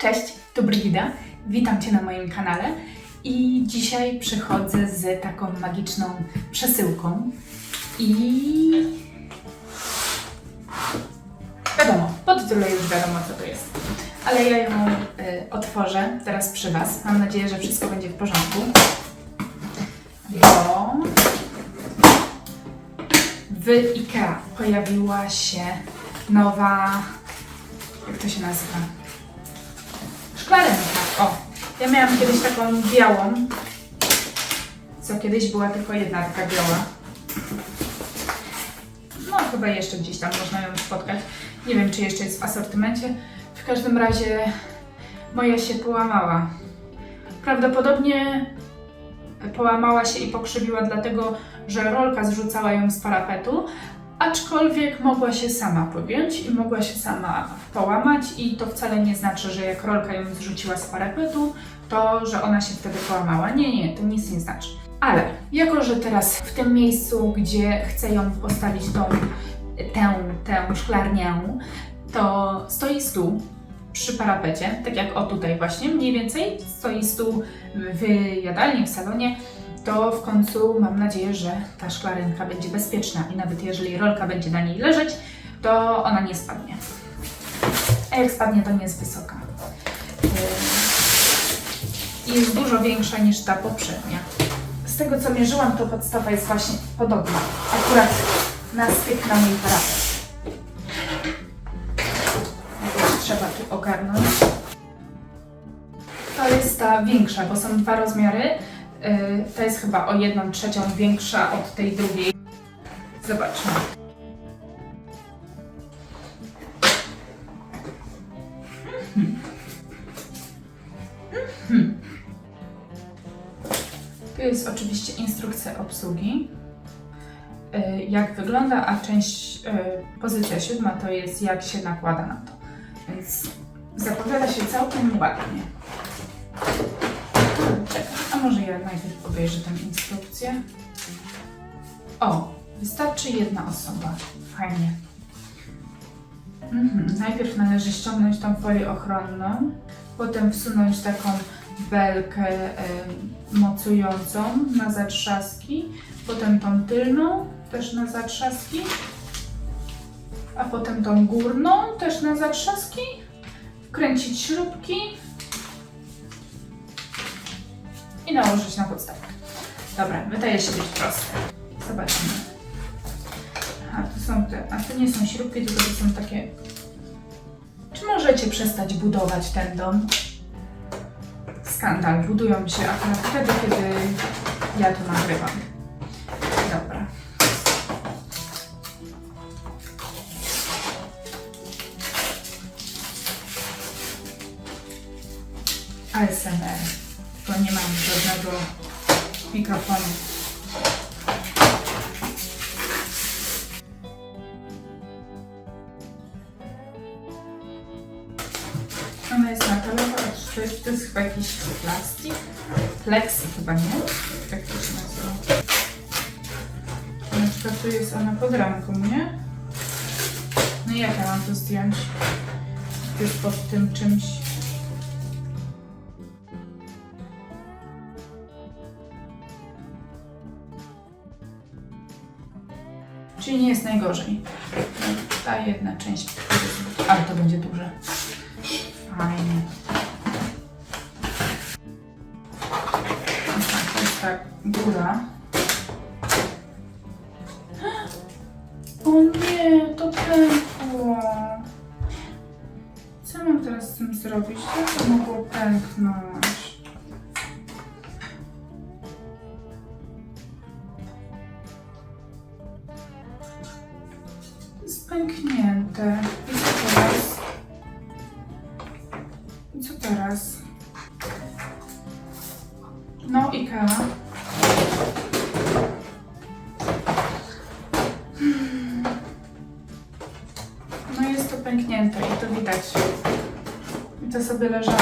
Cześć, tu Brigida. Witam Cię na moim kanale i dzisiaj przychodzę z taką magiczną przesyłką i wiadomo, po tytule już wiadomo co to jest. Ale ja ją y, otworzę teraz przy Was. Mam nadzieję, że wszystko będzie w porządku. Bo w IKEA pojawiła się nowa, jak to się nazywa? O, ja miałam kiedyś taką białą, co kiedyś była tylko jedna taka biała. No, chyba jeszcze gdzieś tam można ją spotkać. Nie wiem, czy jeszcze jest w asortymencie. W każdym razie moja się połamała. Prawdopodobnie połamała się i pokrzywiła dlatego, że rolka zrzucała ją z parapetu, aczkolwiek mogła się sama pogiąć i mogła się sama połamać i to wcale nie znaczy, że jak rolka ją zrzuciła z parapetu, to że ona się wtedy połamała. Nie, nie, to nic nie znaczy. Ale jako, że teraz w tym miejscu, gdzie chcę ją postawić tą, tę, tę szklarnię, to stoi stół przy parapecie, tak jak o tutaj właśnie, mniej więcej stoi stół w jadalni, w salonie, to w końcu mam nadzieję, że ta szklarynka będzie bezpieczna i nawet jeżeli rolka będzie na niej leżeć, to ona nie spadnie. A jak spadnie, to nie jest wysoka. Yy, Jest dużo większa niż ta poprzednia. Z tego co mierzyłam, to podstawa jest właśnie podobna. Akurat na styk na mój parapet. Ogarnąć. To jest ta większa, bo są dwa rozmiary. Yy, To jest chyba o jedną trzecią większa od tej drugiej. Zobaczmy. Tu jest oczywiście instrukcja obsługi. Yy, Jak wygląda, a część, yy, pozycja siódma to jest jak się nakłada na to. Więc zapowiada się całkiem ładnie. A może ja najpierw obejrzę tę instrukcję. O, wystarczy jedna osoba. Fajnie. Mhm. Najpierw należy ściągnąć tą folię ochronną, potem wsunąć taką belkę y, mocującą na zatrzaski, potem tą tylną też na zatrzaski, a potem tą górną też na zatrzaski, wkręcić śrubki i nałożyć na podstawkę. Dobra, wydaje się być proste. Zobaczmy. Aha, tu są te, a to nie są śrubki, tylko to są takie... Czy możecie przestać budować ten dom? Skandal, budują się akurat wtedy, kiedy ja tu nagrywam. Mikrofonu. Ona jest metalowa, a to jest, to jest chyba jakiś plastik? Plexi chyba, nie? Tak to się nazywa. Na przykład tu jest ona pod ramką, nie? No i jak ja mam to zdjąć? Jest pod tym czymś. Czyli nie jest najgorzej. Ta jedna część, ale to będzie duże. Fajnie. Aha, to jest ta góra. O nie, to pękło. Co mam teraz z tym zrobić? Jak to mogło pęknąć? Pęknięte. I co teraz? I co teraz? No, Ikea. No jest to pęknięte i to widać. I to sobie leżało,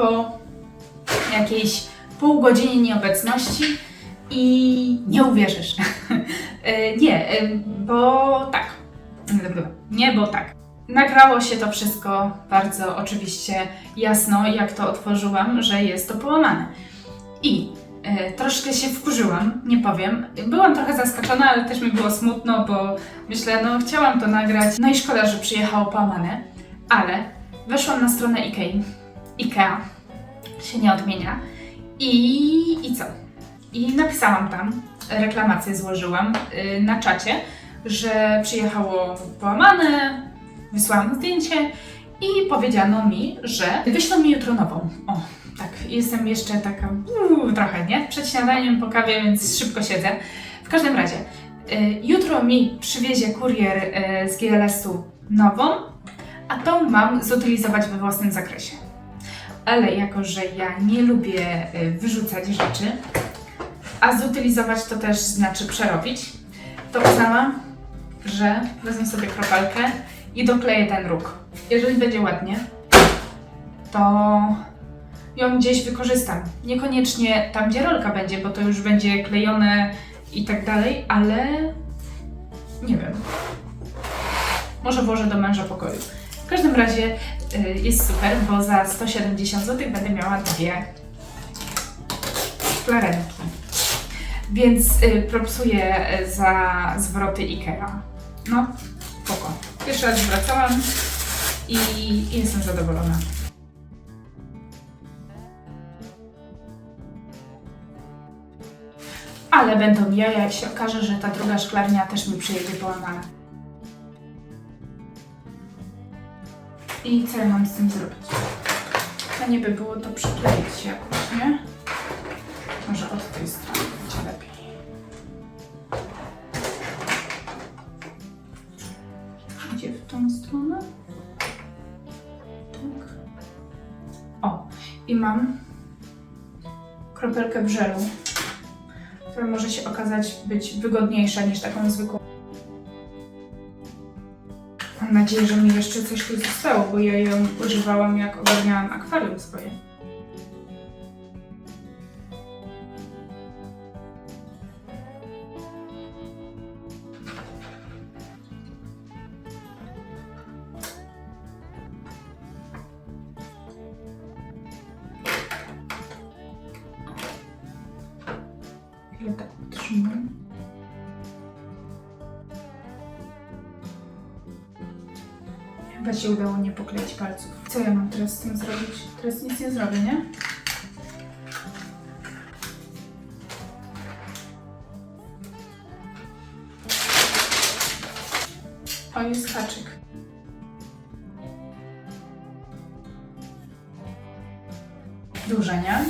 po jakiejś pół godzinie nieobecności i nie uwierzysz. E, nie, e, bo tak. Nie, bo tak. Nagrało się to wszystko bardzo oczywiście jasno, jak to otworzyłam, że jest to połamane. I e, troszkę się wkurzyłam, nie powiem. Byłam trochę zaskoczona, ale też mi było smutno, bo myślę, no chciałam to nagrać. No i szkoda, że przyjechało połamane, ale weszłam na stronę Ikei. Ikea się nie odmienia. I, i co? I napisałam tam, reklamację złożyłam y, na czacie, że przyjechało połamane, wysłałam zdjęcie i powiedziano mi, że wyślą mi jutro nową. O, tak, jestem jeszcze taka uu, trochę, nie? Przed śniadaniem po kawie, więc szybko siedzę. W każdym razie, y, jutro mi przywiezie kurier y, z GLS-u nową, a tą mam zutylizować we własnym zakresie. Ale jako, że ja nie lubię y, wyrzucać rzeczy, a zutylizować to też znaczy przerobić, to uznałam, że wezmę sobie kropelkę i dokleję ten róg. Jeżeli będzie ładnie, to ją gdzieś wykorzystam. Niekoniecznie tam, gdzie rolka będzie, bo to już będzie klejone i tak dalej, ale nie wiem. Może włożę do męża pokoju. W każdym razie jest super, bo za 170 zł będę miała dwie szklarenki. Więc y, propsuję y, za zwroty Ikea. No, spoko. Pierwszy raz wracałam i, jestem zadowolona. Ale będą jaja, jak się okaże, że ta druga szklarnia też mi przyjedzie połamana. I co ja mam z tym zrobić? Fajnie by było to przykleić jakoś, nie? Może od tej strony będzie lepiej. Idzie w tą stronę. Tak. O, i mam kropelkę w żelu, która może się okazać być wygodniejsza niż taką zwykłą. Mam nadzieję, że mi jeszcze coś tu zostało, bo ja ją używałam jak ogarniałam akwarium swoje. Chwilę tak utrzymam. Chyba się udało nie pokleić palców. Co ja mam teraz z tym zrobić? Teraz nic nie zrobię, nie? O, jest haczyk. Duże, nie?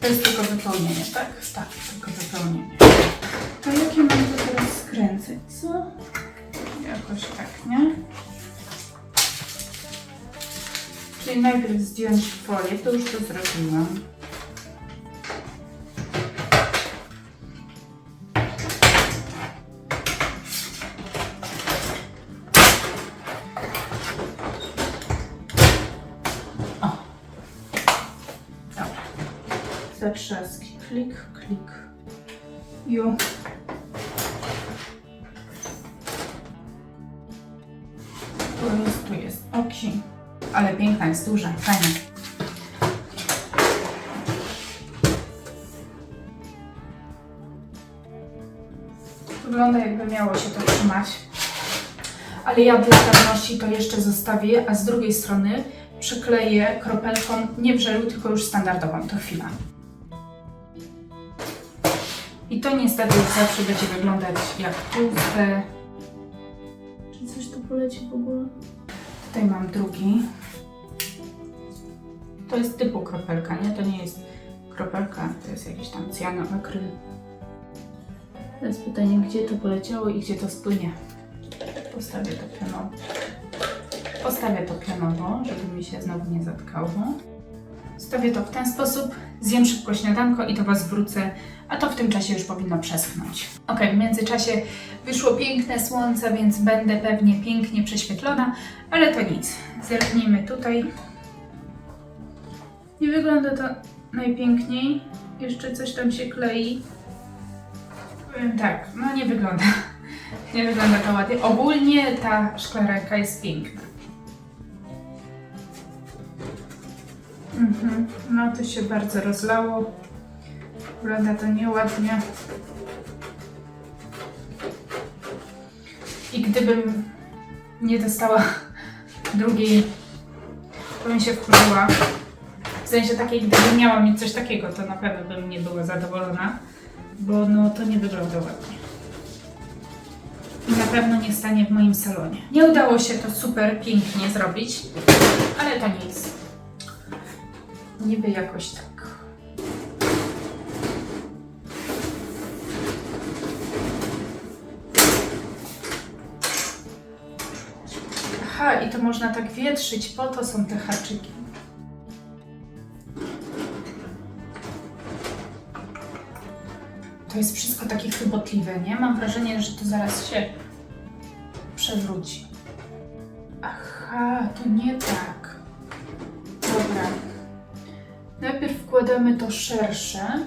To jest tylko wypełnienie, tak? Tak, tylko wypełnienie. To jak ja mam Jakoś tak, nie? Czyli najpierw zdjąć folię, to już to zrobiłam. O. Zatrzaski. Klik, klik. Ju. Tu jest, tu jest. Oki. Ale piękna jest, duża, fajna. Wygląda jakby miało się to trzymać. Ale ja dla pewności to jeszcze zostawię, a z drugiej strony przykleję kropelką nie w żelu, tylko już standardową. To chwila. I to niestety zawsze będzie wyglądać jak tłuste. Poleci w ogóle? Tutaj mam drugi. To jest typu kropelka, nie? To nie jest kropelka, to jest jakiś tam cyanoakryl. Teraz pytanie, gdzie to poleciało i gdzie to spłynie. Postawię to pionowo. Postawię to pionowo, żeby mi się znowu nie zatkało. Zostawię to w ten sposób, zjem szybko śniadanko i to Was wrócę, a to w tym czasie już powinno przeschnąć. Ok, w międzyczasie wyszło piękne słońce, więc będę pewnie pięknie prześwietlona, ale to nic. Zerknijmy tutaj. Nie wygląda to najpiękniej. Jeszcze coś tam się klei. Powiem tak, no nie wygląda. Nie wygląda to ładnie. Ogólnie ta szklanka jest piękna. Mhm. No to się bardzo rozlało. Wygląda to nieładnie. I gdybym nie dostała drugiej, to bym się wkurzyła. W sensie takiej, gdybym miała mieć coś takiego, to na pewno bym nie była zadowolona, bo no to nie wygląda ładnie. I na pewno nie stanie w moim salonie. Nie udało się to super pięknie zrobić, ale to nic. Niby jakoś tak. Aha, i to można tak wietrzyć, po to są te haczyki. To jest wszystko takie chybotliwe, nie? Mam wrażenie, że to zaraz się przewróci. Aha, to nie tak. Najpierw wkładamy to szersze.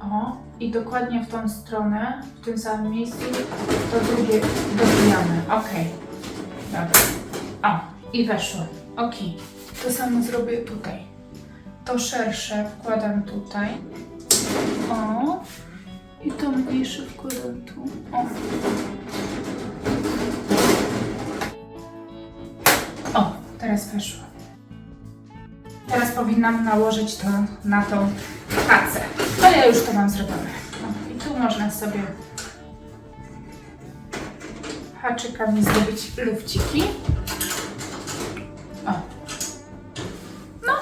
O, i dokładnie w tą stronę, w tym samym miejscu, to drugie dobijamy. Ok. Dobra. O, i weszło. Ok. To samo zrobię tutaj. To szersze wkładam tutaj. O. I to mniejsze wkładam tu. O. O, teraz weszło. Teraz powinnam nałożyć to na tą tacę. Ale ja już to mam zrobione. No, I tu można sobie haczykami zrobić lufciki. O. No.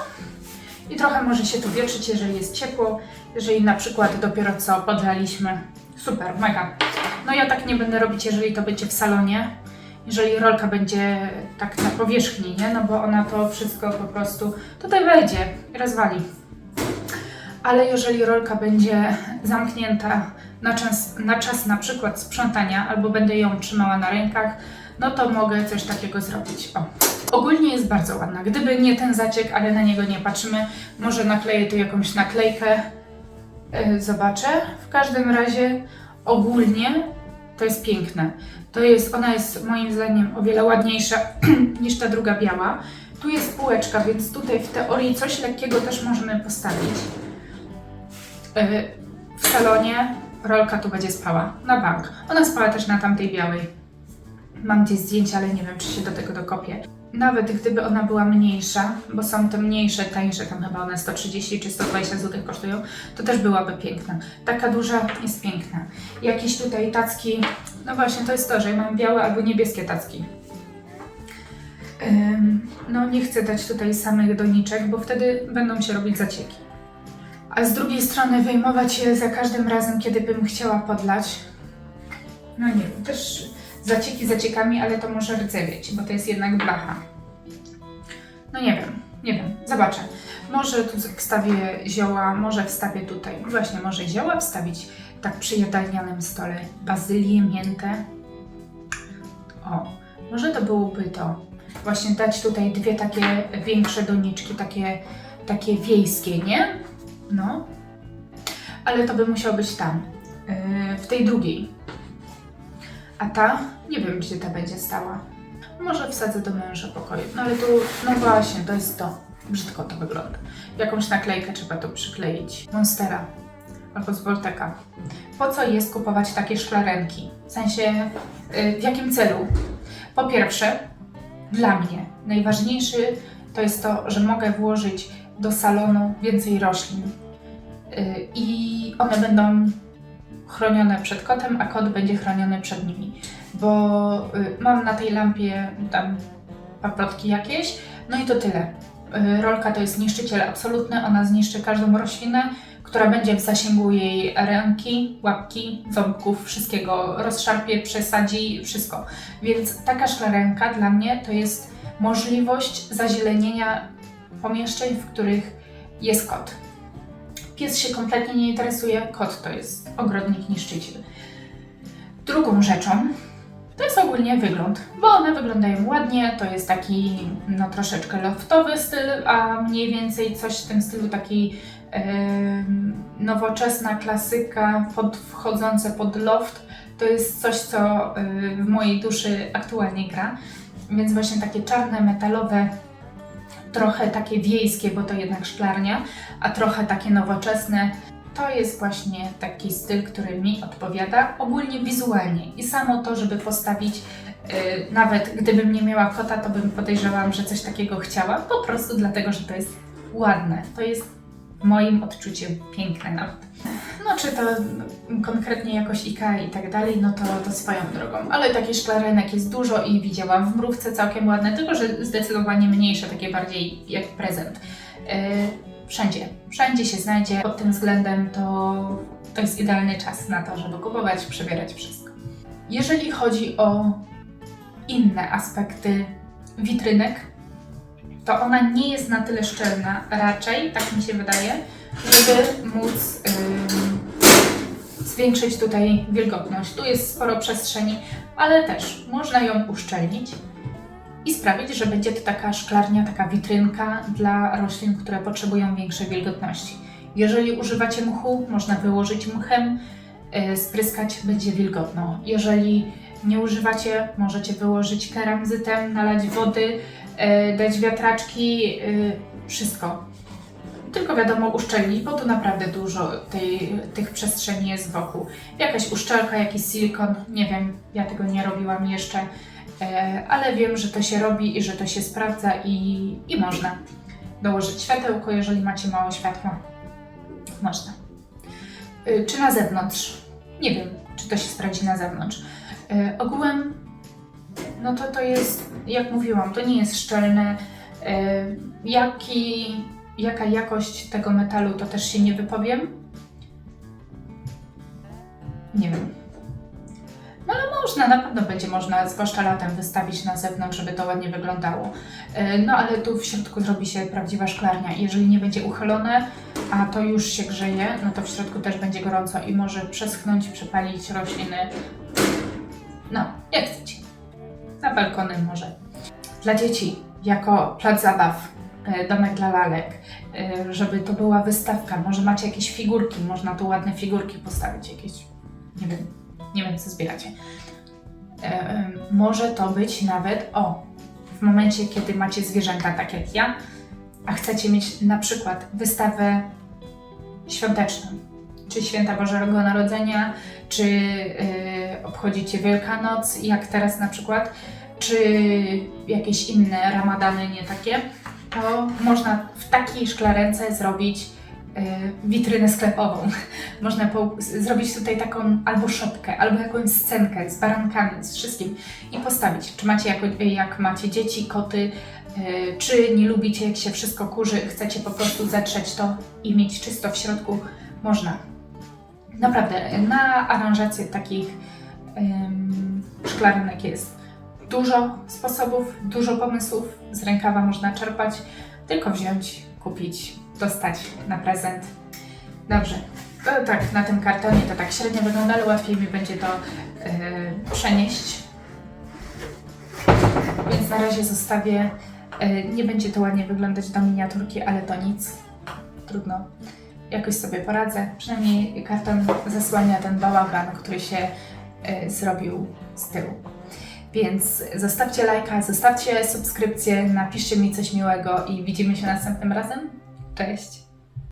I trochę może się tu wietrzyć, jeżeli jest ciepło. Jeżeli na przykład dopiero co podlaliśmy. Super, mega. No ja tak nie będę robić, jeżeli to będzie w salonie. Jeżeli rolka będzie tak na powierzchni, nie? No bo ona to wszystko po prostu tutaj wejdzie i rozwali. Ale jeżeli rolka będzie zamknięta na czas, na czas na przykład sprzątania, albo będę ją trzymała na rękach, no to mogę coś takiego zrobić. O. Ogólnie jest bardzo ładna. Gdyby nie ten zaciek, ale na niego nie patrzymy, może nakleję tu jakąś naklejkę. Yy, zobaczę. W każdym razie ogólnie to jest piękne. To jest, ona jest moim zdaniem o wiele ładniejsza niż ta druga biała. Tu jest półeczka, więc tutaj w teorii coś lekkiego też możemy postawić. Yy, w salonie rolka tu będzie spała na bank. Ona spała też na tamtej białej. Mam gdzieś zdjęcia, ale nie wiem, czy się do tego dokopię. Nawet gdyby ona była mniejsza, bo są te mniejsze, tańsze, tam chyba one 130 czy 120 zł kosztują, to też byłaby piękna. Taka duża jest piękna. Jakieś tutaj tacki, no właśnie to jest to, że mam białe albo niebieskie tacki. No nie chcę dać tutaj samych doniczek, bo wtedy będą się robić zacieki. A z drugiej strony wyjmować je za każdym razem, kiedy bym chciała podlać. No nie wiem, też zacieki zaciekami, ale to może rdzewieć, bo to jest jednak blacha. No nie wiem, nie wiem, zobaczę. Może tu wstawię zioła, może wstawię tutaj, właśnie może zioła wstawić tak przy jadalnianym stole. Bazylię, miętę. O, może to byłoby to. Właśnie dać tutaj dwie takie większe doniczki, takie, takie wiejskie, nie? No. Ale to by musiało być tam, yy, w tej drugiej. A ta? Nie wiem, gdzie ta będzie stała. Może wsadzę do męża pokoju. No ale tu, no właśnie, to jest to. Brzydko to wygląda. Jakąś naklejkę trzeba tu przykleić. Monstera. Albo z Volteka. Po co jest kupować takie szklarenki? W sensie, yy, w jakim celu? Po pierwsze, dla mnie najważniejszy to jest to, że mogę włożyć do salonu więcej roślin. Yy, I one będą chronione przed kotem, a kot będzie chroniony przed nimi. Bo y, mam na tej lampie tam paprotki jakieś, no i to tyle. Y, rolka to jest niszczyciel absolutny, ona zniszczy każdą roślinę, która będzie w zasięgu jej ręki, łapki, ząbków, wszystkiego. Rozszarpie, przesadzi, wszystko. Więc taka szklarenka dla mnie to jest możliwość zazielenienia pomieszczeń, w których jest kot. Pies się kompletnie nie interesuje, kot to jest ogrodnik niszczyciel. Drugą rzeczą to jest ogólnie wygląd, bo one wyglądają ładnie, to jest taki no troszeczkę loftowy styl, a mniej więcej coś w tym stylu taki em, nowoczesna klasyka pod, wchodzące pod loft. To jest coś, co y, w mojej duszy aktualnie gra. Więc właśnie takie czarne, metalowe, trochę takie wiejskie, bo to jednak szklarnia, a trochę takie nowoczesne. To jest właśnie taki styl, który mi odpowiada ogólnie wizualnie. I samo to, żeby postawić, y, nawet gdybym nie miała kota, to bym podejrzewałam, że coś takiego chciała, po prostu dlatego, że to jest ładne. To jest moim odczuciu piękne nawet. No czy to konkretnie jakoś IKEA i tak dalej, no to, to swoją drogą. Ale takich szklarenek jest dużo i widziałam w mrówce całkiem ładne, tylko że zdecydowanie mniejsze, takie bardziej jak prezent. Yy, wszędzie, wszędzie się znajdzie. Pod tym względem to, to jest idealny czas na to, żeby kupować, przebierać wszystko. Jeżeli chodzi o inne aspekty witrynek, to ona nie jest na tyle szczelna, raczej, tak mi się wydaje, żeby móc zwiększyć tutaj wilgotność. Tu jest sporo przestrzeni, ale też można ją uszczelnić i sprawić, że będzie to taka szklarnia, taka witrynka dla roślin, które potrzebują większej wilgotności. Jeżeli używacie mchu, można wyłożyć mchem, yy, spryskać, będzie wilgotno. Jeżeli nie używacie, możecie wyłożyć keramzytem, nalać wody, dać wiatraczki, yy, wszystko. Tylko wiadomo uszczelnić, bo tu naprawdę dużo tej, tych przestrzeni jest wokół. Jakaś uszczelka, jakiś silikon, nie wiem, ja tego nie robiłam jeszcze, e, ale wiem, że to się robi i że to się sprawdza i, i można. Dołożyć światełko, jeżeli macie mało światła. Można. Czy na zewnątrz? Nie wiem, czy to się sprawdzi na zewnątrz. Ogółem, no to to jest, jak mówiłam, to nie jest szczelne. Y, Jaki Jaka jakość tego metalu, to też się nie wypowiem. Nie wiem. No ale można, na pewno będzie można, zwłaszcza latem, wystawić na zewnątrz, żeby to ładnie wyglądało. Yy, No ale tu w środku zrobi się prawdziwa szklarnia. Jeżeli nie będzie uchylone, a to już się grzeje, no to w środku też będzie gorąco i może przeschnąć, przepalić rośliny. No, jak chcecie. Na balkony może. Dla dzieci, jako plac zabaw, e, domek dla lalek, e, żeby to była wystawka. Może macie jakieś figurki, można tu ładne figurki postawić, jakieś, nie wiem, nie wiem co zbieracie. E, Może to być nawet, o, w momencie, kiedy macie zwierzęta, tak jak ja, a chcecie mieć na przykład wystawę świąteczną, czy święta Bożego Narodzenia, czy e, obchodzicie Wielkanoc, jak teraz na przykład, czy jakieś inne ramadany, nie takie, to można w takiej szklarence zrobić y, witrynę sklepową. można zrobić tutaj taką albo szopkę, albo jakąś scenkę z barankami, z wszystkim i postawić. Czy macie jako, jak macie dzieci, koty, y, czy nie lubicie jak się wszystko kurzy, chcecie po prostu zetrzeć to i mieć czysto w środku, można. Naprawdę, na aranżację takich ym, szklarenek jest dużo sposobów, dużo pomysłów. Z rękawa można czerpać, tylko wziąć, kupić, dostać na prezent. Dobrze, to tak na tym kartonie to tak średnio wygląda, ale łatwiej mi będzie to yy, przenieść. Więc na razie zostawię. Yy, nie będzie to ładnie wyglądać do miniaturki, ale to nic. Trudno. Jakoś sobie poradzę. Przynajmniej karton zasłania ten bałagan, który się yy, zrobił z tyłu. Więc zostawcie lajka, zostawcie subskrypcję, napiszcie mi coś miłego i widzimy się następnym razem. Cześć!